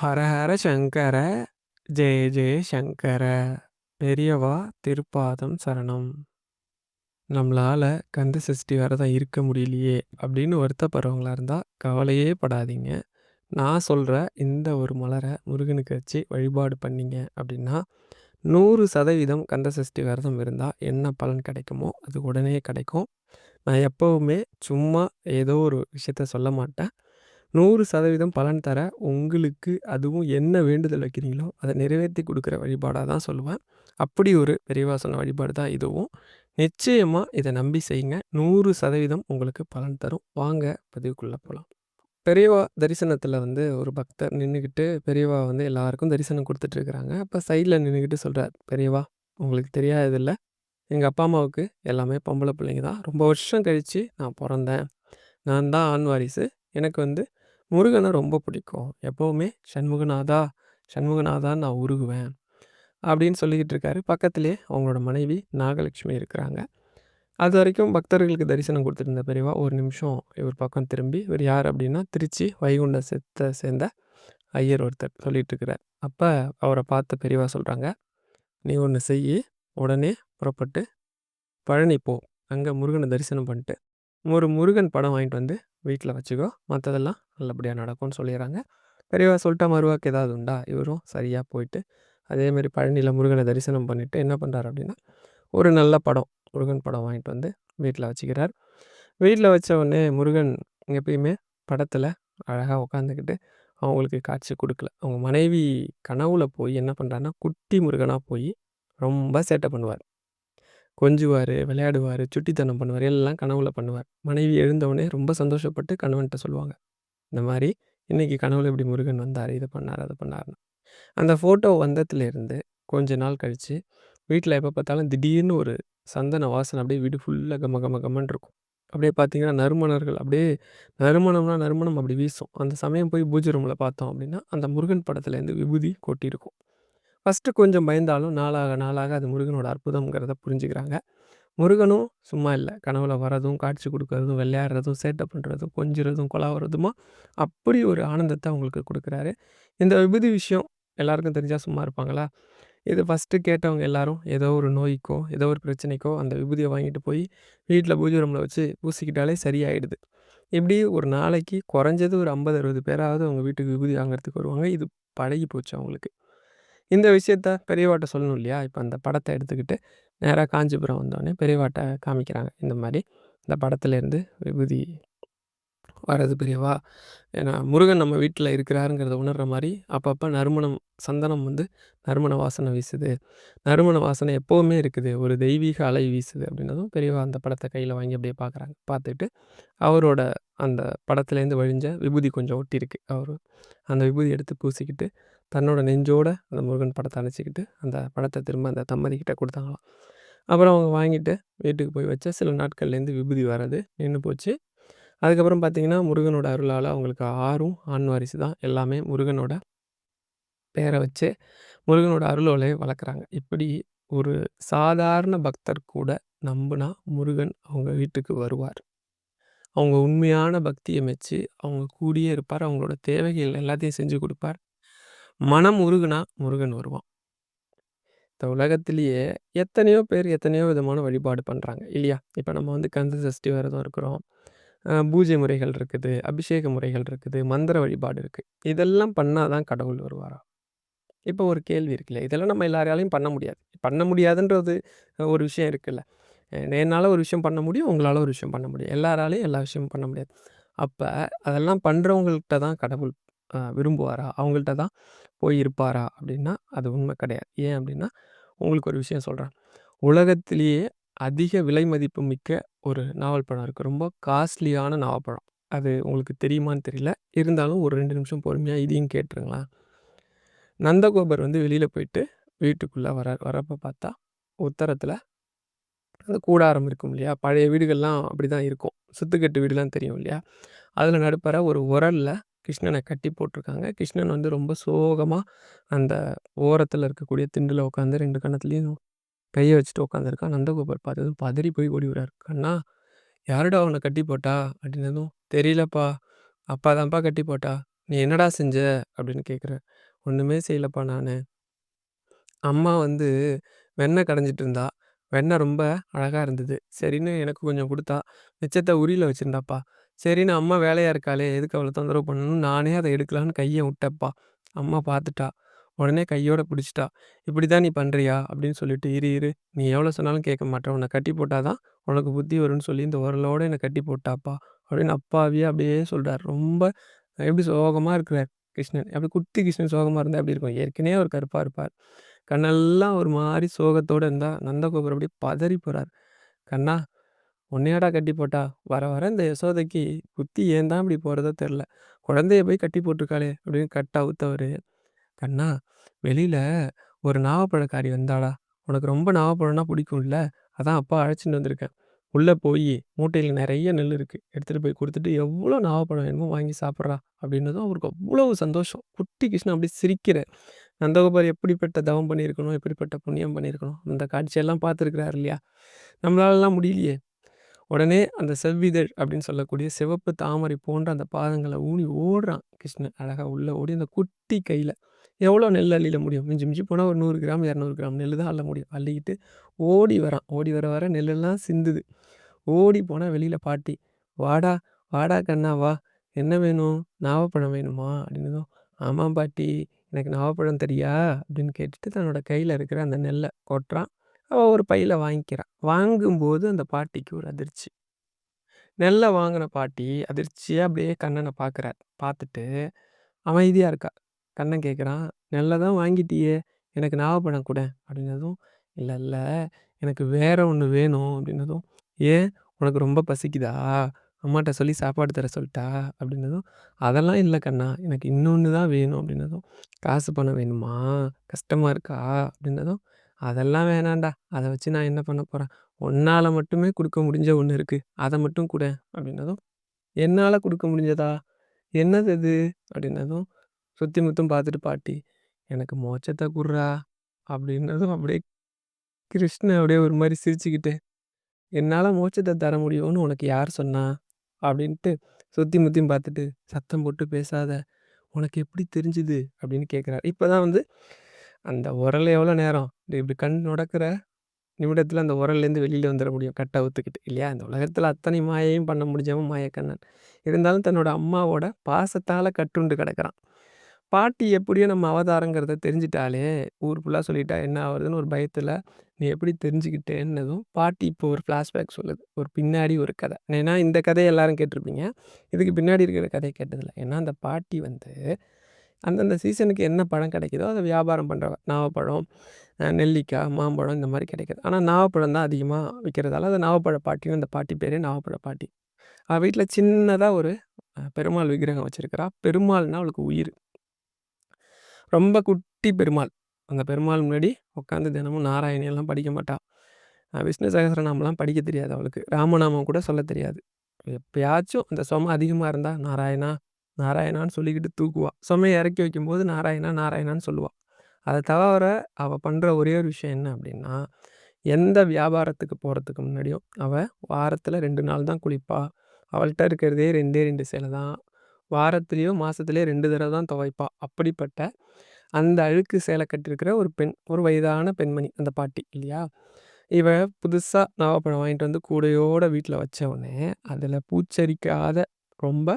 ஹரஹர சங்கர ஜெய ஜெய சங்கர பெரியவா திருப்பாதம் சரணம். நம்மளால் கந்த சஷ்டி வேறு தான் இருக்க முடியலையே அப்படின்னு வருத்தப்படுறவங்களா இருந்தால் கவலையே படாதீங்க. நான் சொல்கிற இந்த ஒரு மலரை முருகனுக்கு வச்சு வழிபாடு பண்ணிங்க அப்படின்னா நூறு சதவீதம் கந்த சஷ்டி விரதம் இருந்தால் என்ன பலன் கிடைக்குமோ அது உடனே கிடைக்கும். நான் எப்போவுமே சும்மா ஏதோ ஒரு விஷயத்த சொல்ல மாட்டேன். நூறு சதவீதம் பலன் தர உங்களுக்கு அதுவும் என்ன வேண்டுதல் வைக்கிறீங்களோ அதை நிறைவேற்றி கொடுக்குற வழிபாடாக தான் சொல்லுவேன். அப்படி ஒரு பெரியவா சொன்ன வழிபாடு தான் இதுவும். நிச்சயமாக இதை நம்பி செய்யுங்க. நூறு சதவீதம் உங்களுக்கு பலன் தரும். வாங்க பதிவுக்குள்ளே போகலாம் பெரியவா தரிசனத்தில் வந்து ஒரு பக்தர் நின்றுக்கிட்டு பெரியவா வந்து எல்லாருக்கும் தரிசனம் கொடுத்துட்ருக்குறாங்க அப்போ சைடில் நின்றுக்கிட்டு சொல்கிறார் பெரியவா உங்களுக்கு தெரியாததில்ல. எங்கள் அப்பா அம்மாவுக்கு எல்லாமே பொம்பளை பிள்ளைங்க தான். ரொம்ப வருஷம் கழித்து நான் பிறந்தேன். நான் தான் ஆண் வாரிசு. எனக்கு வந்து முருகனை ரொம்ப பிடிக்கும். எப்போவுமே சண்முகநாதா சண்முகநாதான்னு நான் உருகுவேன் அப்படின்னு சொல்லிக்கிட்டு இருக்காரு. பக்கத்துலேயே அவங்களோட மனைவி நாகலட்சுமி இருக்கிறாங்க. அது வரைக்கும் பக்தர்களுக்கு தரிசனம் கொடுத்துருந்த பெரியவா ஒரு நிமிஷம் இவர் பக்கம் திரும்பி இவர் யார் அப்படின்னா திருச்சி வைகுண்ட செத்தை சேர்ந்த ஐயர் ஒருத்தர் சொல்லிட்டு இருக்கிறார் அப்போ அவரை பார்த்த பெரியவா சொல்கிறாங்க நீ ஒன்று செய் உடனே புறப்பட்டு பழனி போ. அங்கே முருகனை தரிசனம் பண்ணிட்டு ஒரு முருகன் படம் வாங்கிட்டு வந்து வீட்டில் வச்சுக்கோ. மற்றதெல்லாம் நல்லபடியாக நடக்கும்னு சொல்லிடுறாங்க பெரியவா சொல்லிட்டா மருவாக்கு ஏதாவது உண்டா? இவரும் சரியாக போயிட்டு அதேமாரி பழனியில் முருகனை தரிசனம் பண்ணிவிட்டு என்ன பண்ணுறாரு அப்படின்னா ஒரு நல்ல படம் முருகன் படம் வாங்கிட்டு வந்து வீட்டில் வச்சுக்கிறார். வீட்டில் வச்ச உடனே முருகன் எப்பயுமே படத்தில் அழகாக உட்காந்துக்கிட்டு அவங்களுக்கு காட்சி கொடுக்கல. அவங்க மனைவி கனவுல போய் என்ன பண்ணுறாருன்னா குட்டி முருகனாக போய் ரொம்ப சேட்டை பண்ணுவார். கொஞ்சுவார் விளையாடுவார் சுட்டித்தனம் பண்ணுவார் எல்லாம் கனவுல பண்ணுவார். மனைவி எழுந்தவுடனே ரொம்ப சந்தோஷப்பட்டு கணவன்கிட்ட சொல்லுவாங்க இந்த மாதிரி இன்றைக்கி கனவுல இப்படி முருகன் வந்தார் இதை பண்ணார் அதை பண்ணார்னு அந்த ஃபோட்டோ வந்ததுலேருந்து கொஞ்ச நாள் கழித்து வீட்டில் எப்போ பார்த்தாலும் திடீர்னு ஒரு சந்தன வாசனை அப்படியே வீடு ஃபுல்லாக கம கம கமன்னு இருக்கும். அப்படியே பார்த்தீங்கன்னா நறுமணர்கள் அப்படியே நறுமணம்னா நறுமணம் அப்படி வீசும். அந்த சமயம் போய் பூஜை ரூமில் பார்த்தோம் அப்படின்னா அந்த முருகன் படத்துலேருந்து விபூதி கொட்டியிருக்கும். ஃபஸ்ட்டு கொஞ்சம் பயந்தாலும் நாளாக நாளாக அது முருகனோட அற்புதம்ங்கிறத புரிஞ்சுக்கிறாங்க. முருகனும் சும்மா இல்லை. கனவுல வரதும் காட்சி கொடுக்கறதும் விளையாடுறதும் சேட்டை பண்ணுறதும் கொஞ்சுறதும் கொலாவுறதுமா அப்படி ஒரு ஆனந்தத்தை அவங்களுக்கு கொடுக்குறாரு. இந்த விபூதி விஷயம் எல்லாருக்கும் தெரிஞ்சால் சும்மா இருப்பாங்களா? இது ஃபஸ்ட்டு கேட்டவங்க எல்லாரும் ஏதோ ஒரு நோய்க்கோ ஏதோ ஒரு பிரச்சனைக்கோ அந்த விபூதியை வாங்கிட்டு போய் வீட்டில் பூஜை ரூமில் வச்சு பூசிக்கிட்டாலே சரியாயிடுது. இப்படி ஒரு நாளைக்கு குறைஞ்சது ஒரு ஐம்பது அறுபது பேராவது அவங்க வீட்டுக்கு விபூதி வாங்குறதுக்கு வருவாங்க. இது பழகி போச்சு அவங்களுக்கு. இந்த விஷயத்த பெரியவாட்ட சொல்லணும் இல்லையா? இப்போ அந்த படத்தை எடுத்துக்கிட்டு நேராக காஞ்சிபுரம் வந்தோடனே பெரியவாட்டை காமிக்கிறாங்க. இந்த மாதிரி இந்த படத்துலேருந்து விபூதி வர்றது பெரியவா? ஏன்னா முருகன் நம்ம வீட்டில் இருக்கிறாருங்கிறத உணர்கிற மாதிரி அப்பப்போ நறுமணம் சந்தனம் வந்து நறுமண வாசனை வீசுது. நறுமண வாசனை எப்போவுமே இருக்குது. ஒரு தெய்வீக அலை வீசுது அப்படின்னதும் பெரியவா அந்த படத்தை கையில் வாங்கி அப்படியே பார்க்குறாங்க பார்த்துட்டு அவரோட அந்த படத்துலேருந்து வழிஞ்ச விபூதி கொஞ்சம் ஒட்டியிருக்கு. அவர் அந்த விபூதி எடுத்து பூசிக்கிட்டு தன்னோட நெஞ்சோட அந்த முருகன் படத்தை அணைச்சிக்கிட்டு அந்த படத்தை திரும்ப அந்த தம்பதிக்கிட்ட கொடுத்தாங்களாம். அப்புறம் அவங்க வாங்கிட்டு வீட்டுக்கு போய் வச்ச சில நாட்கள்லேருந்து விபூதி வர்றது நின்று போச்சு. அதுக்கப்புறம் பார்த்தீங்கன்னா முருகனோட அருளால் அவங்களுக்கு ஆறும் ஆண் வாரிசு தான் எல்லாமே முருகனோட பேரை வச்சு முருகனோட அருளோலை வளர்க்குறாங்க இப்படி ஒரு சாதாரண பக்தர் கூட நம்புனா முருகன் அவங்க வீட்டுக்கு வருவார். அவங்க உண்மையான பக்தியை மெச்சு அவங்க கூடியே இருப்பார். அவங்களோட தேவைகள் எல்லாத்தையும் செஞ்சு கொடுப்பார். மனம் உருகுனா முருகன் வருவான். இந்த உலகத்திலேயே எத்தனையோ பேர் எத்தனையோ விதமான வழிபாடு பண்ணுறாங்க இல்லையா? இப்போ நம்ம வந்து கந்த சஷ்டி விரதம் இருக்கிறோம் பூஜை முறைகள் இருக்குது அபிஷேக முறைகள் இருக்குது மந்திர வழிபாடு இருக்குது இதெல்லாம் பண்ணால் தான் கடவுள் வருவாரா? இப்போ ஒரு கேள்வி இருக்குல்ல இதெல்லாம் நம்ம எல்லாராலையும் பண்ண முடியாது. பண்ண முடியாதுன்றது ஒரு விஷயம் இருக்குல்ல. என்னால் ஒரு விஷயம் பண்ண முடியும் உங்களால் ஒரு விஷயம் பண்ண முடியும். எல்லாராலையும் எல்லா விஷயமும் பண்ண முடியாது. அப்போ அதெல்லாம் பண்ணுறவங்கள்கிட்ட தான் கடவுள் விரும்புவாரா? அவங்கள்ட்ட தான் போய் இருப்பாரா? அப்படின்னா அது உண்மை கிடையாது. ஏன் அப்படின்னா உங்களுக்கு ஒரு விஷயம் சொல்கிறேன் உலகத்திலேயே அதிக விலை மதிப்பு மிக்க ஒரு நாவல் பழம் இருக்குது ரொம்ப காஸ்ட்லியான நாவப்பழம் அது உங்களுக்கு தெரியுமான்னு தெரியல. இருந்தாலும் ஒரு ரெண்டு நிமிஷம் பொறுமையாக இதையும் கேட்டுருங்களேன். நந்தகோபர் வந்து வெளியில் போயிட்டு வீட்டுக்குள்ளே வர வரப்போ பார்த்தா உத்தரத்தில் அந்த கூடாரம் இருக்கும் இல்லையா? பழைய வீடுகள்லாம் அப்படி தான் இருக்கும். சுத்துக்கட்டு வீடுலாம் தெரியும் இல்லையா? அதில் நடுப்பற ஒரு உரலில் கிருஷ்ணனை கட்டி போட்டிருக்காங்க கிருஷ்ணன் வந்து ரொம்ப சோகமாக அந்த ஓரத்தில் இருக்கக்கூடிய திண்டில் உட்காந்து ரெண்டு கணத்துலேயும் கையை வச்சுட்டு உட்காந்துருக்கான் நந்தகோபர் பார்த்ததும் பதறி போய் ஓடி விடுறாரு கண்ணா யாருடா அவனை கட்டி போட்டா அப்படின்னதும் தெரியலப்பா அப்பா தான்ப்பா கட்டி போட்டா "நீ என்னடா செஞ்ச?" அப்படின்னு கேட்குறார். "ஒண்ணுமே செய்யலப்பா நானு." அம்மா வந்து வெண்ணெய் கடைஞ்சிட்டு இருந்தா. வெண்ணெய் ரொம்ப அழகா இருந்தது. சரின்னு எனக்கு கொஞ்சம் குடுத்தா. மிச்சத்த உரியில வச்சிருந்தாப்பா. சரின்னு அம்மா வேலையா இருக்காளே, எதுக்கு அவள தொந்தரவு பண்ணணும்னு நானே அத எடுக்கலான்னு கைய விட்டப்பா அம்மா பார்த்துட்டா. உடனே கையோட பிடிச்சுட்டா. "இப்படிதான் நீ பண்றியா?" அப்படின்னு சொல்லிட்டு, "இரு இரு. நீ எவ்வளோ சொன்னாலும் கேட்க மாட்ற. உன்ன கட்டி போட்டா தான் உனக்கு புத்தி வரும்னு சொல்லி இந்த உரலோட என்ன கட்டி போட்டாப்பா. அப்படின்னு அப்பாவியா அப்படியே சொல்றார். ரொம்ப எப்படி சோகமா இருக்கிறார் கிருஷ்ணன். அப்படி குட்டி கிருஷ்ணன் சோகமா இருந்தா எப்படி இருக்கும்? ஏற்கனவே அவர் கருப்பா இருப்பார். கண்ணெல்லாம் ஒரு மாரி சோகத்தோட இருந்தா, நந்தகோபுரம் அப்படியே பதறி போறார். "கண்ணா, உன்னையாடா கட்டி போட்டா? வர வர இந்த யசோதைக்கு புத்தி ஏன் தான் இப்படி போகிறதோ தெரில குழந்தைய போய் கட்டி போட்டிருக்காளே அப்படின்னு கட்ட அவுத்தவர் "கண்ணா, வெளியில் ஒரு நாவப்பழக்காரி வந்தாடா. உனக்கு ரொம்ப நாவப்பழம்னா பிடிக்கும்ல? அதான் அப்பா அழைச்சிட்டு வந்திருக்கேன். உள்ளே போய் மூட்டையில் நிறைய நெல் இருக்குது எடுத்துகிட்டு போய் கொடுத்துட்டு எவ்வளோ நாவப்பழம் வேணுமோ வாங்கி சாப்பிட்றா" அப்படின்னதும் அவருக்கு அவ்வளவு சந்தோஷம். குட்டி கிருஷ்ணன் அப்படியே சிரிக்கிறேன் நந்தகோபர் எப்படிப்பட்ட தவம் பண்ணியிருக்கணும், எப்படிப்பட்ட புண்ணியம் பண்ணியிருக்கணும். அந்த காட்சியெல்லாம் பார்த்துருக்குறாரு இல்லையா? நம்மளாலலாம் முடியலையே. உடனே அந்த செவ்விதழ் அப்படின்னு சொல்லக்கூடிய சிவப்பு தாமரை போன்ற அந்த பாதங்களை ஊனி ஓடுறான் கிருஷ்ணன். அழகாக உள்ள ஓடி அந்த குட்டி கையில் எவ்வளோ நெல் அள்ளிட முடியும்? மிஞ்சி மிஞ்சி போனால் ஒரு நூறு கிராம், 200 கிராம் நெல் தான் அள்ள முடியும். அள்ளிக்கிட்டு ஓடி வரான். ஓடி வர வர நெல்லெல்லாம் சிந்துது. ஓடி போனால் வெளியில் பாட்டி, "வாடா, வாடா கண்ணா வா. என்ன வேணும்? நாவப்பழம் வேணுமா?" அப்படின்னதும், "ஆமாம் பாட்டி. எனக்கு நாவப்பழம் தெரியா அப்படின்னு கேட்டுட்டு தன்னோட கையில் இருக்கிற அந்த நெல்லை கொட்டுறான். அவள் ஒரு பையில் வாங்கிக்கிறான் வாங்கும்போது அந்த பாட்டிக்கு ஒரு அதிர்ச்சி. நெல்ல வாங்கின பாட்டி அதிர்ச்சியாக அப்படியே கண்ணனை பார்க்குறார். பார்த்துட்டு அமைதியாக இருக்கா. கண்ணன் கேட்குறான், "நெல்ல தான் வாங்கிட்டியே, எனக்கு நாவப்பழம் கூட அப்படின்னதும், இல்லை இல்லை எனக்கு வேற ஒன்று வேணும்" அப்படின்னதும், "ஏன் உனக்கு ரொம்ப பசிக்குதா? அம்மாட்ட சொல்லி சாப்பாடு தர சொல்லிட்டா அப்படின்னதும், "அதெல்லாம் இல்லை கண்ணா, எனக்கு இன்னொன்று தான் வேணும்" அப்படின்னதும், "காசு பணம் வேணுமா? கஷ்டமாக இருக்கா?" அப்படின்னதும், "அதெல்லாம் வேணான்டா. அத வச்சு நான் என்ன பண்ண போறேன்? உன்னால மட்டுமே குடுக்க முடிஞ்ச ஒண்ணு இருக்கு. அத மட்டும் குடேன்" அப்படின்னதும், "என்னால குடுக்க முடிஞ்சதா? என்னது இது? அப்படின்னதும், சுத்தி முத்தும் பார்த்துட்டு பாட்டி, "எனக்கு மோட்சத்த குட்றா" அப்படின்னதும் அப்படியே கிருஷ்ணன் அப்படியே ஒரு மாரி சிரிச்சுக்கிட்டு, "என்னால மோட்சத்த தர முடியும்னு உனக்கு யார் சொன்னா?" அப்படின்ட்டு சுத்தி முத்தியும் பார்த்துட்டு, "சத்தம் போட்டு பேசாத. உனக்கு எப்படி தெரிஞ்சுது?" அப்படின்னு கேட்குறாரு. இப்ப தான் வந்து அந்த உரல் எவ்வளோ நேரம்? இப்படி கண் நடக்கிற நிமிடத்தில் அந்த உரல்லேருந்து வெளியில் வந்துட முடியும். கட்டை அவுத்துக்கிட்டு இல்லையா? அந்த உலகத்தில் அத்தனை மாயையும் பண்ண முடிஞ்சவன் மாயக்கண்ணன். இருந்தாலும் தன்னோட அம்மாவோட பாசத்தால் கட்டுண்டு கிடக்கிறான் பாட்டி எப்படியோ நம்ம அவதாரங்கிறத தெரிஞ்சிட்டாலே ஊர் ஃபுல்லாக சொல்லிட்டா என்ன ஆகுதுன்னு ஒரு பயத்தில் "நீ எப்படி தெரிஞ்சுக்கிட்டேன்னதும்" பாட்டி இப்போ ஒரு ஃப்ளாஷ்பேக் சொல்லுது. ஒரு பின்னாடி ஒரு கதை. ஏன்னா இந்த கதையை எல்லாரும் கேட்டிருப்பீங்க இதுக்கு பின்னாடி இருக்கிற கதையை கேட்டதில்லை ஏன்னா அந்த பாட்டி வந்து அந்தந்த சீசனுக்கு என்ன பழம் கிடைக்குதோ அதை வியாபாரம் பண்ணுற நாவப்பழம், நெல்லிக்காய், மாம்பழம் இந்த மாதிரி கிடைக்குது. ஆனால் நாவப்பழம் தான் அதிகமாக விற்கிறதால அந்த நாவப்பழ பாட்டின்னு அந்த பாட்டி பேரே நாவப்பழ பாட்டி. அவள் வீட்டில் சின்னதாக ஒரு பெருமாள் விக்கிரகம் வச்சிருக்கிறா. பெருமாள்னா அவளுக்கு உயிர் ரொம்ப குட்டி பெருமாள். அந்த பெருமாள் முன்னாடி உட்காந்து தினமும் நாராயணியெல்லாம் படிக்க மாட்டாள் விஷ்ணு சகஸ்ரநாமம்லாம் படிக்க தெரியாது அவளுக்கு. ராமநாமம் கூட சொல்ல தெரியாது. எப்பயாச்சும் அந்த சும அதிகமாக இருந்தால் நாராயணா, நாராயணான்னு சொல்லிக்கிட்டு தூக்குவா. சுமைய இறக்கி வைக்கும்போது நாராயணா, நாராயணான்னு சொல்லுவா. அத தவிர அவ பண்ற ஒரே ஒரு விஷயம் என்ன அப்படின்னா, எந்த வியாபாரத்துக்கு போறதுக்கு முன்னாடியும் அவ வாரத்தில் 2 நாள் தான் குளிப்பா. அவள்ட்ட இருக்கிறதே 2டே 2 சேலை தான். வாரத்திலயோ, மாசத்திலயோ 2 தடவ தான் துவைப்பா. அப்படிப்பட்ட அந்த அழுக்கு சேலை கட்டியிருக்கிற ஒரு பெண். ஒரு வயதான பெண்மணி அந்த பாட்டி இல்லையா? இவ புதுசா நாவப்பழம் வாங்கிட்டு வந்து கூடையோட வீட்ல வச்ச உடனே, அதில பூச்சரிக்காத ரொம்ப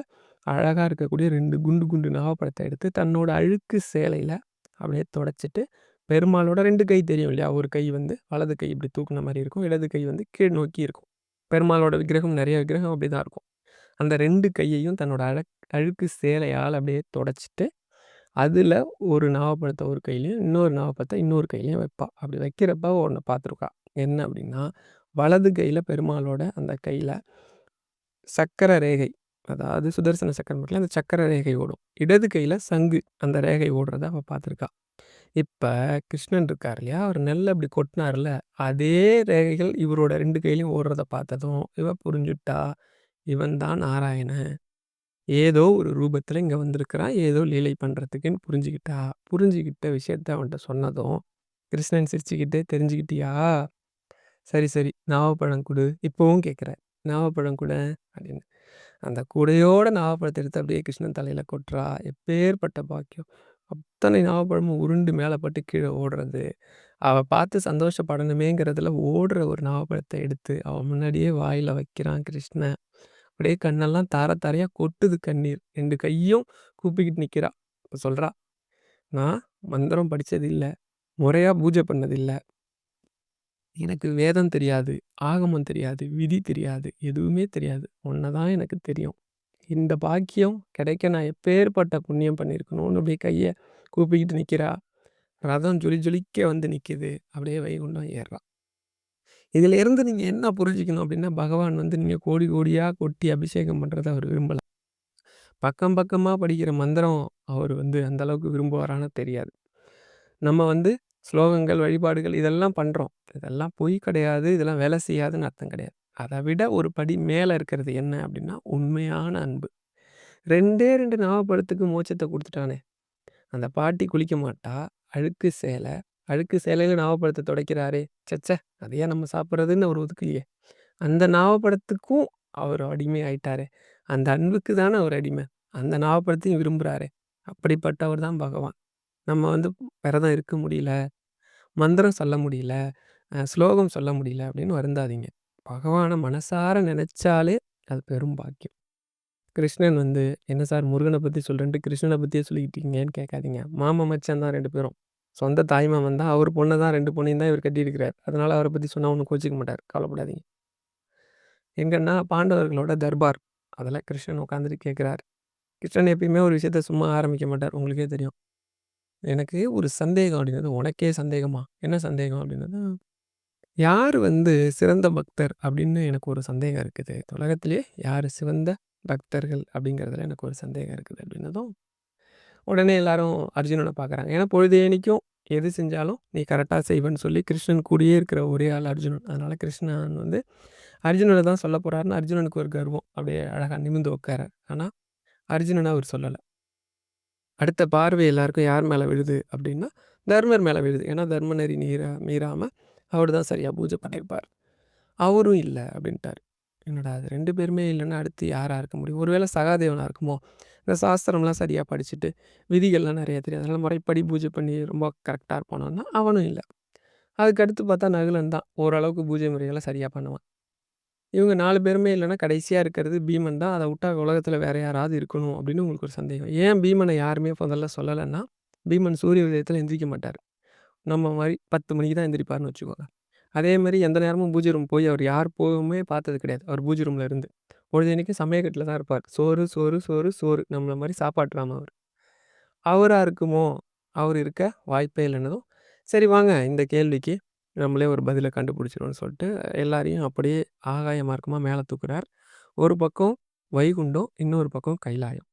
அழகா இருக்கக்கூடிய 2 குண்டு குண்டு நாவப்பழத்த எடுத்து தன்னோட அழுக்கு சேலையில அப்படியே தொடச்சிட்டு, பெருமாளோட 2 கை தெரியும் இல்லையா? ஒரு கை வந்து வலது கை இப்படி தூக்குன மாரி இருக்கும். இடது கை வந்து கீழ் நோக்கி இருக்கும். பெருமாளோட விக்கிரகம் நெறைய விக்கிரகம் அப்படிதான் இருக்கும். அந்த 2 கையையும் தன்னோட அழக் அழுக்கு சேலையால் அப்படியே தொடச்சிட்டு, அதில் ஒரு நாவப்பழத்த ஒரு கையிலயும், இன்னொரு நாவப்பழத்த இன்னொரு கையிலயும் வைப்பா. அப்படி வைக்கிறப்ப ஒண்ண பார்த்துருக்கா. என்ன அப்படின்னா, வலது கையில பெருமாளோட அந்த கையில சக்கர ரேகை. அதாவது சுதர்சன சக்கரம் இருக்குல்ல, அந்த சக்கர ரேகை ஓடும். இடது கையில் சங்கு அந்த ரேகை ஓடுறத அவள் பார்த்துருக்கா. இப்போ கிருஷ்ணன் இருக்கார் இல்லையா? அவர் நெல் அப்படி கொட்டினார்ல அதே ரேகைகள் இவரோட ரெண்டு கையிலையும் ஓடுறத பார்த்ததும், இவ புரிஞ்சுட்டா. இவன் தான் நாராயணன். ஏதோ ஒரு ரூபத்தில் இங்கே வந்திருக்கிறான். ஏதோ லீலை பண்ணுறதுக்குன்னு புரிஞ்சுக்கிட்டா. புரிஞ்சுக்கிட்ட விஷயத்த அவன்கிட்ட சொன்னதும், கிருஷ்ணன் சிரிச்சுக்கிட்டே "தெரிஞ்சுக்கிட்டியா? சரி, சரி. நாவப்பழம் கொடு இப்போவும் கேட்குற "நாவப்பழம் குடேன்" அப்படின்னு. அந்த கூடையோட நாவப்பழத்த எடுத்து அப்படியே கிருஷ்ணன் தலையில் கொட்டுறா. எப்பேர்ப்பட்ட பாக்கியம்! அத்தனை நாவப்பழமும் உருண்டு மேலே பட்டு கீழே ஓடுறது. அவள் பார்த்து சந்தோஷப்படணுமேங்கிறதுல ஓடுற ஒரு நாவப்பழத்த எடுத்து அவள் முன்னாடியே வாயில் வைக்கிறான் கிருஷ்ணன். அப்படியே கண்ணெல்லாம் தார தரையாக கொட்டுது கண்ணீர். ரெண்டு கையும் கூப்பிக்கிட்டு நிற்கிறா சொல்கிறா "நான் மந்திரம் படித்தது இல்லை முறையாக பூஜை பண்ணது எனக்கு வேதம் தெரியாது, ஆகமம் தெரியாது, விதி தெரியாது, எதுவுமே தெரியாது. உன்ன தான் எனக்கு தெரியும். இந்த பாக்கியம் கிடைக்க நான் எப்பேர்ப்பட்ட புண்ணியம் பண்ணியிருக்கணும்னு அப்படியே கைய கூப்பிக்கிட்டு நிக்கிறா. ரதம் ஜொலி ஜொலிக்க வந்து நிக்குது. அப்படியே வைகுண்டம் ஏர்றா. இதுல இருந்து நீங்க என்ன புரிஞ்சுக்கணும் அப்படின்னா, பகவான் வந்து நீங்க கோடி கோடியா கொட்டி அபிஷேகம் பண்றத அவர் விரும்பல. பக்கம் பக்கமா படிக்கிற மந்திரம் அவர் வந்து அந்த அளவுக்கு விரும்புவாரான்னு தெரியாது. நம்ம வந்து ஸ்லோகங்கள், வழிபாடுகள் இதெல்லாம் பண்றோம். இதெல்லாம் பொய் கிடையாது. இதெல்லாம் வேலை செய்யாதுன்னு அர்த்தம் கிடையாது. அத விட ஒரு படி மேல இருக்கிறது என்ன அப்படின்னா, உண்மையான அன்பு. 2டே 2 நாவப்பழத்துக்கு மோட்சத்த குடுத்துட்டானே! அந்த பாட்டி குளிக்க மாட்டா. அழுக்கு சேல. அழுக்கு சேலையில நாவப்பழத்த துடைக்கிறாரே! ச்சே! அத ஏன் நம்ம சாப்பிடுறதுன்னு அவர் ஒதுக்கலையே! அந்த நாவப்பழத்துக்கும் அவர் அடிமை ஆயிட்டாரே! அந்த அன்புக்கு தானே அவர் அடிமை. அந்த நாவப்பழத்தையும் விரும்புறாரே! அப்படிப்பட்டவர் தான் பகவான். நம்ம வந்து விரதம் இருக்க முடியல, மந்திரம் சொல்ல முடியல, அ ஸ்லோகம் சொல்ல முடியல அப்படின்னு வருந்தாதீங்க. பகவான மனசார நினைச்சாலே அது பெரும் பாக்கியம். கிருஷ்ணன் வந்து, "என்ன சார் முருகன பத்தி சொல்றேன்ட்டு கிருஷ்ணன பத்தியே சொல்லிக்கிட்டீங்கன்னு" கேட்காதீங்க. மாமன், மச்சான் தான் 2 பேரும். சொந்த தாய்மாமன் தான். அவர் பொண்ண தான் 2 பொண்ணையும் தான் இவர் கட்டியிருக்கிறார். அதனால அவர பத்தி சொன்னா ஒண்ணும் கோச்சிக்க மாட்டாரு. கவலைப்படாதீங்க. எங்கன்னா பாண்டவர்களோட தர்பார். அதுல கிருஷ்ணன் உட்காந்துட்டு கேட்கிறார். கிருஷ்ணன் எப்பயுமே ஒரு விஷயத்த சும்மா ஆரம்பிக்க மாட்டார். உங்களுக்கே தெரியும். எனக்கு ஒரு சந்தேகம் அப்படின்னது, "உனக்கே சந்தேகமா? என்ன சந்தேகம்?" அப்படின்னது, "யார் வந்து சிறந்த பக்தர்?" அப்படின்னு எனக்கு ஒரு சந்தேகம் இருக்குது. உலகத்திலேயே யார் சிறந்த பக்தர்கள் அப்படிங்கிறதுல எனக்கு ஒரு சந்தேகம் இருக்குது அப்படின்னதும், உடனே எல்லாரும் அர்ஜுனன பார்க்குறாங்க. ஏன்னா பொழுதேன்னைக்கும் எது செஞ்சாலும் நீ கரெக்டாக செய்வேன்னு சொல்லி கிருஷ்ணன் கூடயே இருக்கிற ஒரே ஆள் அர்ஜுனன். அதனால கிருஷ்ணன் வந்து அர்ஜுனன தான் சொல்லப் போறாருன்னு அர்ஜுனனுக்கு ஒரு கர்வம். அப்படியே அழகா நிமிர்ந்து உட்காரார். ஆனா அர்ஜுனன அவர் சொல்லல. அடுத்த பார்வை எல்லாருக்கும் யார் மேலே விழுது அப்படின்னா, தர்மர் மேலே விழுது. ஏன்னா தர்மநெறி நீரா மீறாமல் அவர் தான் சரியாக பூஜை பண்ணியிருப்பார். அவரும் இல்லை அப்படின்ட்டார் என்னடா இது ரெண்டு பேருமே இல்லைன்னா அடுத்து யாராக இருக்க முடியும்? ஒருவேளை சகாதேவனாக இருக்குமோ? இந்த சாஸ்திரம்லாம் சரியாக படிச்சுட்டு, விதிகள்லாம் நிறைய தெரியும். அதனால் முறைப்படி பூஜை பண்ணி ரொம்ப கரெக்டாக இருப்பானோன்னா அவனும் இல்லை அதுக்கடுத்து பார்த்தா நகுலன் தான். ஓரளவுக்கு பூஜை முறையெல்லாம் சரியாக பண்ணுவான். இவங்க 4 பேருமே இல்லன்னா கடைசியா இருக்கிறது பீமன் தான். அத விட்டா உலகத்துல வேற யாராவது இருக்கணும் அப்படின்னு உங்களுக்கு ஒரு சந்தேகம். ஏன் பீமன யாருமே முதல்ல சொல்லலன்னா, பீமன் சூரிய உதயத்துல எந்திரிக்க மாட்டாரு. நம்ம மாரி 10 மணிக்கு தான் எந்திரிப்பாருன்னு வச்சுக்கோங்க. அதே மாரி எந்த நேரமும் பூஜை ரூம் போய் அவர் யார் போகவுமே பார்த்தது கிடையாது. அவர் பூஜை ரூம்ல இருந்து. பொழுதன்னைக்கும் சமையக்கட்டுல தான் இருப்பார். சோறு, சோறு, சோறு, சோறு. நம்மள மாரி சாப்பாட்டு ராம அவரு. அவரா இருக்குமோ? அவரு இருக்க வாய்ப்பே இல்லன்னதும், சரி வாங்க இந்த கேள்விக்கு நம்மளே ஒரு பதில கண்டுபிடிச்சிருவோம்னு சொல்லிட்டு, எல்லாரையும் அப்படியே ஆகாய மார்க்கமா மேல தூக்குறார். ஒரு பக்கம் வைகுண்டம், இன்னொரு பக்கம் கைலாயம்.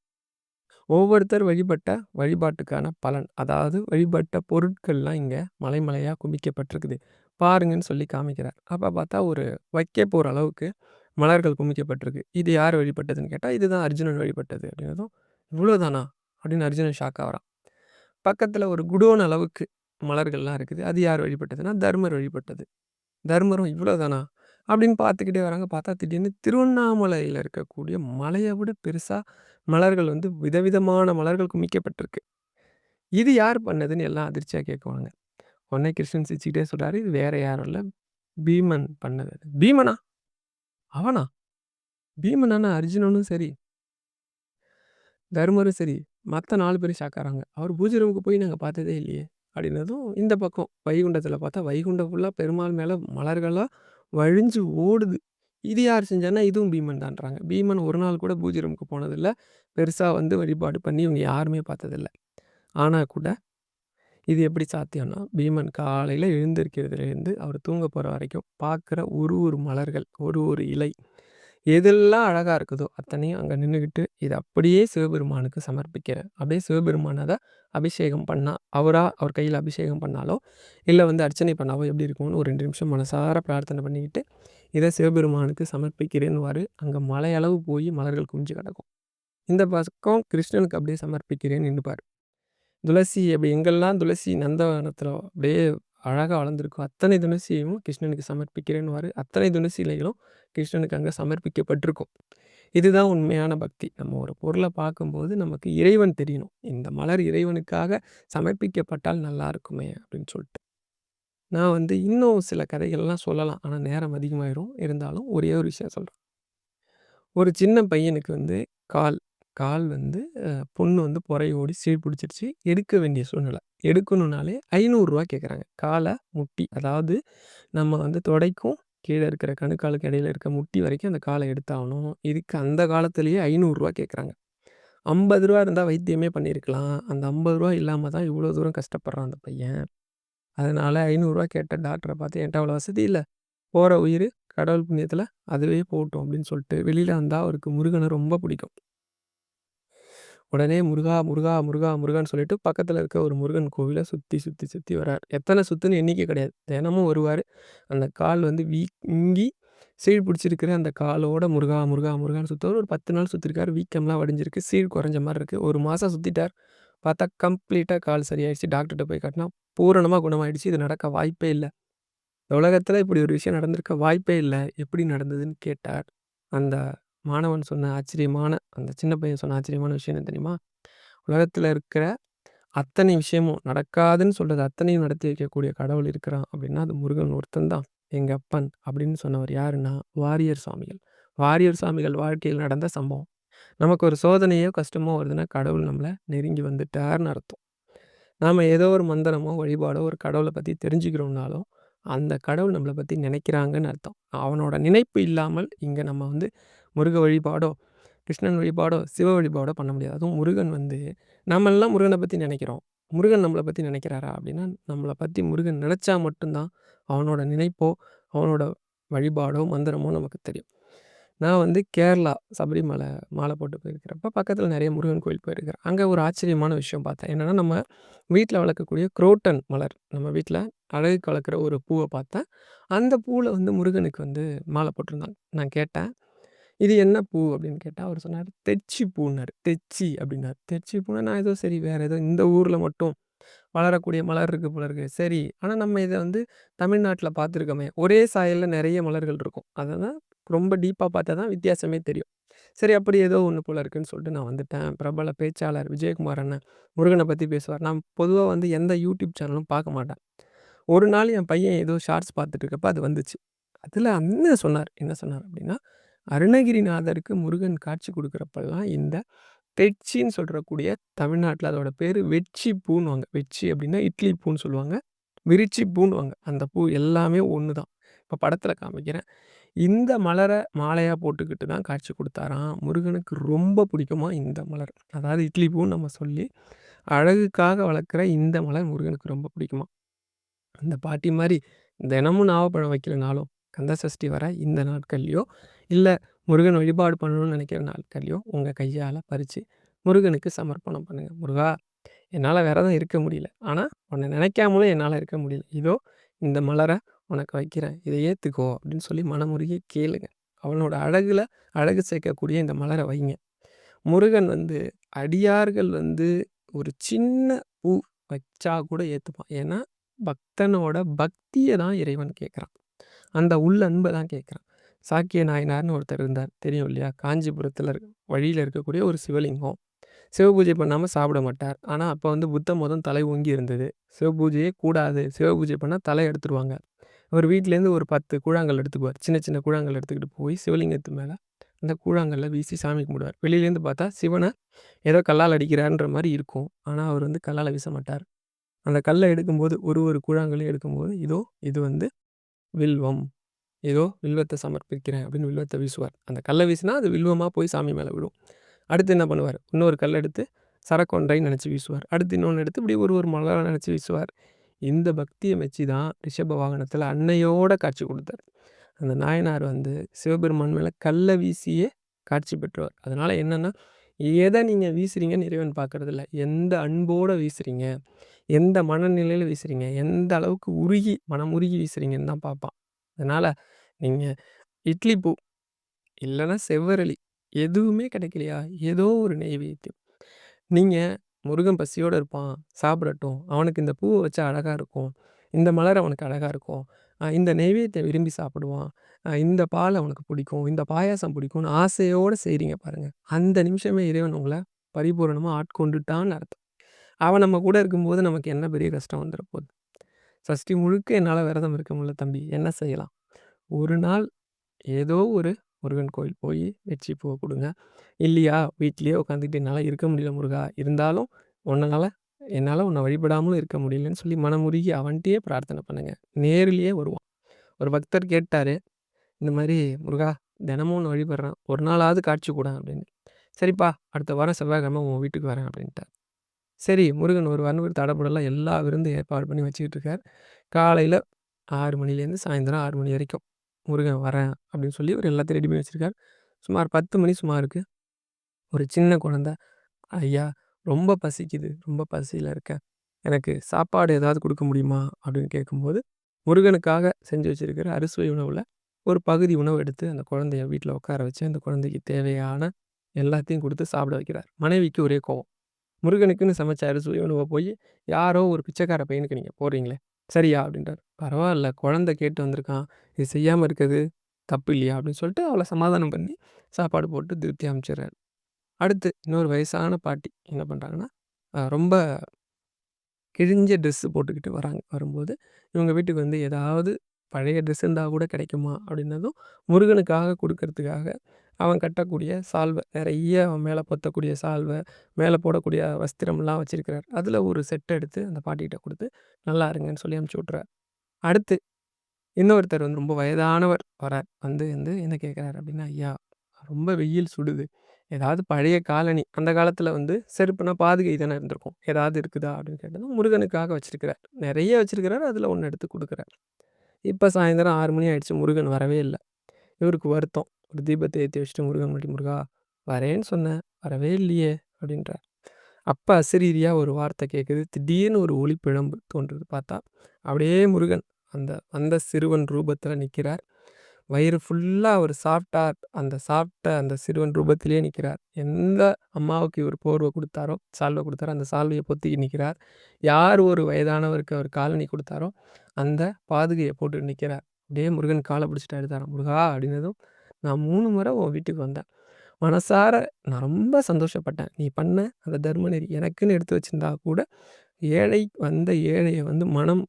ஒவ்வொருத்தர் வழிபட்ட வழிபாட்டுக்கான பலன். அதாவது வழிபட்ட பொருட்கள்லாம் இங்க மலை மலையா குமிக்கப்பட்டிருக்குது. பாருங்கன்னு சொல்லி காமிக்கிறார். அப்ப பார்த்தா ஒரு வைக்க போற அளவுக்கு மலர்கள் குமிக்கப்பட்டிருக்கு. இது யார் வழிபட்டதுன்னு கேட்டா, இதுதான் அர்ஜுனன் வழிபட்டது அப்படின்னதும், "இவ்வளோதானா?" அப்படின்னு அர்ஜுனன் ஷாக் ஆகுறான். பக்கத்துல ஒரு குடோன் அளவுக்கு மலர்கள்லாம் இருக்குது. அது யார் வழிபட்டதுன்னா, தர்மர் வழிபட்டது. தர்மரும் "இவ்வளோதானா?" அப்படின்னு பார்த்துக்கிட்டே வராங்க. பார்த்தா திடீர்னு திருவண்ணாமலையில் இருக்கக்கூடிய மலையை விட பெருசாக மலர்கள் வந்து விதவிதமான மலர்கள் குமிக்கப்பட்டிருக்கு. இது யார் பண்ணதுன்னு எல்லாம் அதிர்ச்சியாக கேட்குவாங்க. உடனே கிருஷ்ணன் சிரிச்சுக்கிட்டே சொல்கிறாரு "இது வேற யாரும் இல்லை பீமன் பண்ணது." "பீமனா? அவனா? பீமனான அர்ஜுனனும் சரி, தர்மரும் சரி, மற்ற நாலு பேரும் ஷாக்காராங்க அவர் பூஜை ரூமுக்கு போய் நாங்கள் பார்த்ததே இல்லையே!" அப்படின்னதும், இந்த பக்கம் வைகுண்டத்துல பார்த்தா வைகுண்டம் ஃபுல்லா பெருமாள் மேல மலர்களா வழிஞ்சு ஓடுது. இது யார் செஞ்சான்னா, இதுவும் பீமன் தான்றாங்க. பீமன் ஒரு நாள் கூட பூஜை ரூமுக்கு போனதில்ல. பெருசா வந்து வழிபாடு பண்ணி இவங்க யாருமே பார்த்ததில்ல. ஆனா கூட இது எப்படி சாத்தியம்னா, பீமன் காலையில எழுந்திருக்கிறதுலேருந்து அவர் தூங்க போற வரைக்கும் பார்க்குற ஒரு ஒரு மலர்கள், ஒரு ஒரு இலை, எதெல்லாம் அழகாக இருக்குதோ அத்தனையும் அங்கே நின்றுக்கிட்டு இதை அப்படியே சிவபெருமானுக்கு சமர்ப்பிக்கிறேன். அப்படியே சிவபெருமான் அத அபிஷேகம் பண்ணால் அவராக அவர் கையில் அபிஷேகம் பண்ணாலோ, இல்லை வந்து அர்ச்சனை பண்ணாவோ எப்படி இருக்கும்னு ஒரு ரெண்டு நிமிஷம் மனசார பிரார்த்தனை பண்ணிக்கிட்டு, இதை சிவபெருமானுக்கு சமர்ப்பிக்கிறேன்னுவாரு. அங்கே மலையளவு போய் மலர்கள் குஞ்சு கிடக்கும். இந்த பக்கம் கிருஷ்ணனுக்கு அப்படியே சமர்ப்பிக்கிறேன்னு நின்றுப்பார் துளசி அப்படி எங்கெல்லாம் துளசி நந்தவனத்தில் அப்படியே அழகா வளர்ந்துருக்கும் அத்தனை துளசியையும் கிருஷ்ணனுக்கு சமர்ப்பிக்கிறேன்னுவாரு. அத்தனை துளசி இலைகளும் கிருஷ்ணனுக்கு அங்க சமர்ப்பிக்கப்பட்டிருக்கும். இதுதான் உண்மையான பக்தி. நம்ம ஒரு பொருள பார்க்கும்போது நமக்கு இறைவன் தெரியணும். இந்த மலர் இறைவனுக்காக சமர்ப்பிக்கப்பட்டால் நல்லா இருக்குமே அப்படின்னு சொல்லிட்டு. நான் வந்து இன்னும் சில கதைகள்லாம் சொல்லலாம். ஆனா நேரம் அதிகமாயிரும். இருந்தாலும் ஒரே ஒரு விஷயம் சொல்றேன். ஒரு சின்ன பையனுக்கு வந்து கால் கால் வந்து அ புண்ணு வந்து புரையோடி ஓடி சீழ் பிடிச்சிருச்சு. எடுக்க வேண்டிய சூழ்நிலை. எடுக்கணும்னாலே ரூ. 500 கேட்குறாங்க. கால முட்டி அதாவது நம்ம வந்து தொடைக்கும் கீழ இருக்கிற கணுக்காலுக்கு இடையில இருக்க முட்டி வரைக்கும் அந்த கால எடுத்தாகணும். இதுக்கு அந்த காலத்திலேயே ரூ. 500 கேட்குறாங்க. ரூ. 50 இருந்தா வைத்தியமே பண்ணியிருக்கலாம். அந்த ரூ. 50 இல்லாம தான் இவ்வளோ தூரம் கஷ்டப்படுறான் அந்த பையன். அதனால ரூ. 500 கேட்ட டாக்டர பார்த்து என்ட்ட அவ்வளோ வசதி இல்ல. போற உயிரு கடவுள் புண்ணியத்துல அதுவே போகட்டும் அப்படின்னு சொல்லிட்டு வெளியில வந்தா அவருக்கு முருகன ரொம்ப பிடிக்கும். உடனே முருகா, முருகா, முருகா, முருகான்னு சொல்லிட்டு பக்கத்தில் இருக்க ஒரு முருகன் கோவிலை சுற்றி சுற்றி சுற்றி வரார் எத்தனை சுற்றுன்னு எண்ணிக்கை கிடையாது. தினமும் வருவார் அந்த கால் வந்து வீங்கி சீழ் பிடிச்சிருக்கிற அந்த காலோட முருகா, முருகா, முருகான்னு சுத்துவாரு. ஒரு 10 நாள் சுற்றிருக்காரு வீக்கம்லாம் வடிஞ்சிருக்கு. சீழ் குறைஞ்ச மாதிரி இருக்குது ஒரு மாதம் சுற்றிட்டார் பார்த்தா கம்ப்ளீட்டாக கால் சரியாயிடுச்சு. டாக்டர்கிட்ட போய் காட்டினா பூரணமாக குணமாயிடுச்சு. இது நடக்க வாய்ப்பே இல்லை இந்த இப்படி ஒரு விஷயம் நடந்திருக்க வாய்ப்பே இல்லை எப்படி நடந்ததுன்னு கேட்டார். அந்த மாணவன் சொன்ன ஆச்சரியமான அந்த சின்ன பையன் சொன்ன ஆச்சரியமான விஷயம் என்ன தெரியுமா? உலகத்துல இருக்கிற அத்தனை விஷயமும் நடக்காதுன்னு சொல்றது அத்தனையும் நடத்தி வைக்கக்கூடிய கடவுள் இருக்கிறான் அப்படின்னா, அது முருகன் ஒருத்தன் தான். எங்க அப்பன் அப்படின்னு சொன்னவர் யாருன்னா, வாரியர் சுவாமிகள் வாரியர் சுவாமிகள் வாழ்க்கையில் நடந்த சம்பவம். நமக்கு ஒரு சோதனையோ, கஷ்டமோ வருதுன்னா, கடவுள் நம்மள நெருங்கி வந்துட்டார்ன்னு அர்த்தம். நாம ஏதோ ஒரு மந்திரமோ, வழிபாடோ ஒரு கடவுள பத்தி தெரிஞ்சுக்கிறோம்னாலும், அந்த கடவுள் நம்மள பத்தி நினைக்கிறாங்கன்னு அர்த்தம். அவனோட நினைப்பு இல்லாமல் இங்க நம்ம வந்து முருக வழிபாடோ, கிருஷ்ணன் வழிபாடோ, சிவ வழிபாடோ பண்ண முடியாது. அதுவும் முருகன் வந்து நம்மெல்லாம் முருகனை பற்றி நினைக்கிறோம். முருகன் நம்மளை பற்றி நினைக்கிறாரா? அப்படின்னா, நம்மளை பற்றி முருகன் நினச்சா மட்டும் தான் அவனோட நினைப்போ, அவனோட வழிபாடோ, மந்திரமோ நமக்கு தெரியும். நான் வந்து கேரளா சபரிமலை மாலை போட்டு போயிருக்கிறப்ப, பக்கத்தில் நிறைய முருகன் கோயில் போயிருக்கிறேன். அங்கே ஒரு ஆச்சரியமான விஷயம் பார்த்தேன். என்னன்னா, நம்ம வீட்டில் வளர்க்கக்கூடிய குரோட்டன் மலர். நம்ம வீட்டில் அழகுக்கு வளர்க்குற ஒரு பூவை பார்த்தேன். அந்த பூவில் வந்து முருகனுக்கு வந்து மாலை போட்டிருந்தாங்க. நான் கேட்டேன், "இது என்ன பூ?" அப்படின்னு கேட்டால் அவர் சொன்னார் "தெச்சி பூன்னார் தெச்சி அப்படின்னார் தெச்சி பூனா நான் ஏதோ சரி வேறு ஏதோ இந்த ஊரில் மட்டும் வளரக்கூடிய மலர் இருக்கு போல இருக்கு. சரி, ஆனால் நம்ம இதை வந்து தமிழ்நாட்டில் பார்த்துருக்கோமே. ஒரே சாயல்ல நிறைய மலர்கள் இருக்கும். அததான் ரொம்ப டீப்பாக பார்த்தா தான் வித்தியாசமே தெரியும். சரி அப்படி ஏதோ ஒன்று போல இருக்குன்னு சொல்லிட்டு நான் வந்துட்டேன். பிரபல பேச்சாளர் விஜயகுமார் அண்ணன் முருகனை பற்றி பேசுவார். நான் பொதுவாக வந்து எந்த யூடியூப் சேனலும் பார்க்க மாட்டேன். ஒரு நாள் என் பையன் ஏதோ ஷார்ட்ஸ் பார்த்துட்டு இருக்கப்ப அது வந்துச்சு. அதில் அண்ணன் சொன்னார். என்ன சொன்னார் அப்படின்னா, அருணகிரிநாதருக்கு முருகன் காட்சி கொடுக்குறப்பெல்லாம் இந்த தெச்சின்னு சொல்கிறக்கூடிய தமிழ்நாட்டில் அதோட பேர் வெச்சி பூன்னுவாங்க. வெச்சி அப்படின்னா இட்லி பூன்னு சொல்லுவாங்க. விரிச்சி பூன்னுவாங்க. அந்த பூ எல்லாமே ஒன்று தான். இப்போ படத்தில் காமிக்கிறேன். இந்த மலரை மாலையாக போட்டுக்கிட்டு தான் காட்சி கொடுத்தாராம் முருகனுக்கு ரொம்ப பிடிக்குமா இந்த மலர். அதாவது இட்லி பூன்னு நம்ம சொல்லி, அழகுக்காக வளர்க்குற இந்த மலர் முருகனுக்கு ரொம்ப பிடிக்குமா அந்த பாட்டி மாதிரி தினமும் நாவப்பழம் வைக்கலனாலும், கந்த சஷ்டி வர இந்த நாட்கள்லையோ இல்லை முருகன் வழிபாடு பண்ணணும்னு நினைக்கிற நாட்கள்லையும் உங்கள் கையால் பறித்து முருகனுக்கு சமர்ப்பணம் பண்ணுங்கள் முருகா! என்னால் விரதம் இருக்க முடியல. ஆனால் உன்னை நினைக்காமலும் என்னால் இருக்க முடியல. இதோ இந்த மலரை உனக்கு வைக்கிறேன். இதை ஏற்றுக்கோ அப்படின்னு சொல்லி மனமுருகி கேளுங்க. அவனோட அழகில் அழகு சேர்க்கக்கூடிய இந்த மலரை வைங்க. முருகன் வந்து அடியார்கள் வந்து ஒரு சின்ன பூ வச்சா கூட ஏற்றுப்பான் ஏன்னா, பக்தனோட பக்தியை தான் இறைவன் கேட்குறான். அந்த உள்ளன்ப தான் கேட்குறான். சாக்கிய நாயனார்னு ஒருத்தர் இருந்தார். தெரியும் இல்லையா? காஞ்சிபுரத்தில் வழியில இருக்கக்கூடிய ஒரு சிவலிங்கம். சிவபூஜை பண்ணாம சாப்பிட மாட்டார். ஆனா, அப்ப வந்து புத்த மதம் தலை ஓங்கி இருந்தது. சிவபூஜையே கூடாது. சிவபூஜை பண்ணா தலை எடுத்துருவாங்க. அவர் வீட்லேருந்து ஒரு 10 கூழாங்கல் எடுத்துக்குவார். சின்ன சின்ன கூழாங்கல் எடுத்துக்கிட்டு போய் சிவலிங்கத்து மேல அந்த கூழாங்கல்ல வீசி சாமி கும்பிடுவார். வெளியிலேருந்து பார்த்தா சிவன ஏதோ கல்லால் அடிக்கிறார்ன்ற மாரி இருக்கும். ஆனா, அவர் வந்து கல்லால வீச மாட்டார். அந்த கல்ல எடுக்கும்போது ஒரு ஒரு கூழாங்கல்லையும் எடுக்கும்போது, இதோ இது வந்து வில்வம். ஏதோ வில்வத்தை சமர்ப்பிக்கிறேன் அப்படின்னு வில்வத்தை வீசுவார். அந்த கல்லை வீசினா அது வில்வமாக போய் சாமி மேலே விடும் அடுத்து என்ன பண்ணுவார்? இன்னொரு கல் எடுத்து சரக்கொன்றை நினச்சி வீசுவார். அடுத்து இன்னொன்று எடுத்து இப்படி ஒரு ஒரு மலராக நினச்சி வீசுவார். இந்த பக்தியை வச்சு தான் ரிஷப வாகனத்தில் அன்னையோட காட்சி கொடுத்தார் அந்த நாயனார் வந்து சிவபெருமான் மேலே கல்லை வீசியே காட்சி பெற்றவர். அதனால் என்னென்னா எதை நீங்கள் வீசுறீங்கன்னு இறைவன் பார்க்கறதில்ல. எந்த அன்போடு வீசுறீங்க? எந்த மனநிலையில் வீசுறீங்க? எந்த அளவுக்கு உருகி மனம் உருகி வீசுறீங்கன்னு தான் பார்ப்பான். அதனால் நீங்கள் இட்லி பூ, இல்லைன்னா செவ்வரளி எதுவுமே கிடைக்கலையா? ஏதோ ஒரு நெய்வேத்தியம். நீங்கள் முருகன் பசியோடு இருப்பான். சாப்பிடட்டும். அவனுக்கு இந்த பூவை வச்சா அழகாக இருக்கும். இந்த மலர் அவனுக்கு அழகாக இருக்கும். இந்த நெய்வேத்தியம் விரும்பி சாப்பிடுவான். இந்த பால் அவனுக்கு பிடிக்கும். இந்த பாயாசம் பிடிக்கும்னு ஆசையோடு செய்கிறீங்க பாருங்கள் அந்த நிமிஷமே இறைவன் உங்களை பரிபூரணமாக ஆட்கொண்டுட்டான்னு அர்த்தம். அவன் நம்ம கூட இருக்கும்போது நமக்கு என்ன பெரிய கஷ்டம் வந்துற போது. சஷ்டி முழுக்க என்னால் விரதம் இருக்க முடியல தம்பி. என்ன செய்யலாம்? ஒரு நாள் ஏதோ ஒரு முருகன் கோயில் போய் வெற்றி பூவை கொடுங்க இல்லையா, வீட்லேயே உட்காந்துக்கிட்டு என்னால் இருக்க முடியல முருகா. இருந்தாலும் உன்னால் என்னால் உன்னை வழிபடாமலும் இருக்க முடியலன்னு சொல்லி மனமுருகி அவன்கிட்டயே பிரார்த்தனை பண்ணுங்க. நேரிலேயே வருவான். ஒரு பக்தர் கேட்டார் இந்த மாதிரி முருகா தினமும் ஒன்று வழிபடுறேன். ஒரு நாளாவது காட்சி கூட அப்படின்னு. சரிப்பா அடுத்த வாரம் செவ்வாய்க்கிழமை உன் வீட்டுக்கு வரேன் அப்படின்ட்டார். சரி முருகன் ஒரு ஒரு தடபுடலா எல்லா விருந்தும் ஏற்பாடு பண்ணி வச்சுக்கிட்டு இருக்கார். காலையில 6 மணிலேருந்து சாயந்தரம் 6 மணி வரைக்கும். முருகன் வரேன் அப்படின்னு சொல்லி ஒரு எல்லாத்தையும் ரெடி பண்ணி வச்சிருக்கார். சுமார் 10 மணி சுமாருக்கு ஒரு சின்ன குழந்தை, ஐயா ரொம்ப பசிக்குது. ரொம்ப பசியில இருக்கேன். எனக்கு சாப்பாடு ஏதாவது குடுக்க முடியுமா? அப்படின்னு கேட்கும்போது, முருகனுக்காக செஞ்சு வச்சிருக்கிற அறுசுவை உணவுல ஒரு பகுதி உணவு எடுத்து அந்த குழந்தைய வீட்ல உட்கார வச்சு, அந்த குழந்தைக்கு தேவையான எல்லாத்தையும் குடுத்து சாப்பிட வைக்கிறார். மனைவிக்கு ஒரே கோவம். முருகனுக்குன்னு சமைச்சாரு அறுசுவை போய் யாரோ ஒரு பிச்சைக்கார பையனுக்கு நீங்க போடுறீங்களே! சரியா? அப்படின்றாரு. பரவால்ல குழந்தை கேட்டு வந்திருக்கான். இது செய்யாம இருக்கிறது தப்பு இல்லையா? அப்படின்னு சொல்லிட்டு அவள சமாதானம் பண்ணி சாப்பாடு போட்டு திருப்தியா அனுப்பிச்சிடுறாரு. அடுத்து இன்னொரு வயசான பாட்டி என்ன பண்றாங்கன்னா, அ ரொம்ப கிழிஞ்ச ட்ரெஸ்ஸு போட்டுக்கிட்டு வராங்க. வரும்போது இவங்க வீட்டுக்கு வந்து ஏதாவது பழைய ட்ரெஸ் இருந்தா கூட கிடைக்குமா? அப்படின்னதும் முருகனுக்காக குடுக்கறதுக்காக அவன் கட்டக்கூடிய சால்வை நிறைய அவன் மேலே பொத்தக்கூடிய சால்வை, மேலே போடக்கூடிய வஸ்திரம்லாம் வச்சுருக்கிறார் அதில் ஒரு செட் எடுத்து அந்த பாட்டிகிட்ட கொடுத்து நல்லா இருங்கன்னு சொல்லி அனுப்பிச்சி விட்றார் அடுத்து இன்னொருத்தர் வந்து ரொம்ப வயதானவர் வரார். வந்து வந்து என்ன கேட்குறாரு அப்படின்னா, ஐயா ரொம்ப வெயில் சுடுது. ஏதாவது பழைய காலனி அந்த காலத்தில் வந்து செருப்புனா பாதுகை தானே இருந்திருக்கும். ஏதாவது இருக்குதா? அப்படின்னு கேட்டதும் முருகனுக்காக வச்சுருக்கிறார் நிறைய வச்சுருக்கிறார் அதில் ஒன்று எடுத்து கொடுக்குறார் இப்போ சாயந்தரம் ஆறு மணி ஆயிடுச்சு. முருகன் வரவே இல்லை இவருக்கு வருத்தம். ஒரு தீபத்தை ஏற்றி வச்சுட்டு முருகன் முன்னாடி முருகா வரேன்னு சொன்னேன். வரவே இல்லையே! அப்படின்றார். அப்போ அசரீரியா ஒரு வார்த்தை கேட்குது. திடீர்னு ஒரு ஒளிப்பிழம்பு தோன்றுது பார்த்தா, அப்படியே முருகன் அந்த அந்த சிறுவன் ரூபத்தில் நிற்கிறார் வயிறு ஃபுல்லாக அவர் சாப்பிட்டார். அந்த சாப்பிட்ட அந்த சிறுவன் ரூபத்திலேயே நிற்கிறார் எந்த அம்மாவுக்கு இவர் போர்வை கொடுத்தாரோ சால்வை கொடுத்தாரோ அந்த சால்வையை பொத்திக்கி நிற்கிறார் யார் ஒரு வயதானவருக்கு அவர் காலணி கொடுத்தாரோ அந்த பாதுகையை போட்டுட்டு நிற்கிறார் அப்படியே முருகன் காலை பிடிச்சிட்டு அழுதாராம். முருகா அப்படின்னதும், நான் 3 முறை உன் வீட்டுக்கு வந்தேன். மனசார நான் ரொம்ப சந்தோஷப்பட்டேன். நீ பண்ண அந்த தர்ம நெறி எனக்குன்னு எடுத்து வச்சிருந்தா கூட, ஏழை வந்த ஏழைய வந்து மனம்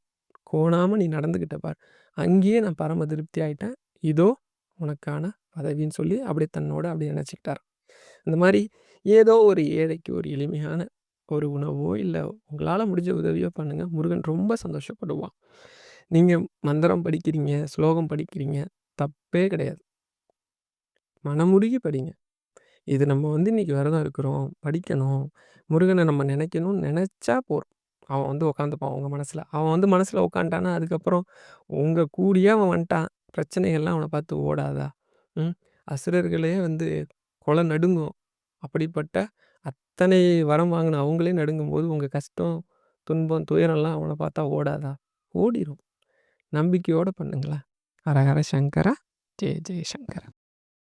கோணாம நீ நடந்துக்கிட்ட பார். அங்கேயே நான் பரம திருப்தி ஆயிட்டேன். இதோ உனக்கான பதவின்னு சொல்லி அப்படியே தன்னோட அப்படியே இணைச்சுக்கிட்டாராம். அந்த மாரி ஏதோ ஒரு ஏழைக்கு ஒரு எளிமையான ஒரு உணவோ, இல்ல உங்களால முடிஞ்ச உதவியோ பண்ணுங்க. முருகன் ரொம்ப சந்தோஷப்படுவான். நீங்க மந்திரம் படிக்கிறீங்க, ஸ்லோகம் படிக்கிறீங்க. தப்பே கிடையாது. மனமுருகி படிங்க. இது நம்ம வந்து இன்னைக்கு விரதம் இருக்கிறோம். படிக்கணும். முருகனை நம்ம நினைக்கணும்னு நினச்சா போதும். அவன் வந்து உட்காந்துப்பான் உங்க மனசுல. அவன் வந்து மனசுல உட்காந்துட்டான்னா, அதுக்கப்புறம் உங்க கூடயே அவன் வந்துட்டான். பிரச்சனைகள்லாம் அவன பார்த்து ஓடாதா? ம். அசுரர்களே வந்து கொலை நடுங்கும். அப்படிப்பட்ட அத்தனை வரம் வாங்கின அவங்களே நடுங்கும்போது, உங்க கஷ்டம், துன்பம், துயரம்லாம் அவன பார்த்தா ஓடாதா? ஓடிரும். நம்பிக்கையோட பண்ணுங்களேன். ஹரஹர சங்கரா! ஜெய ஜெய சங்கரா!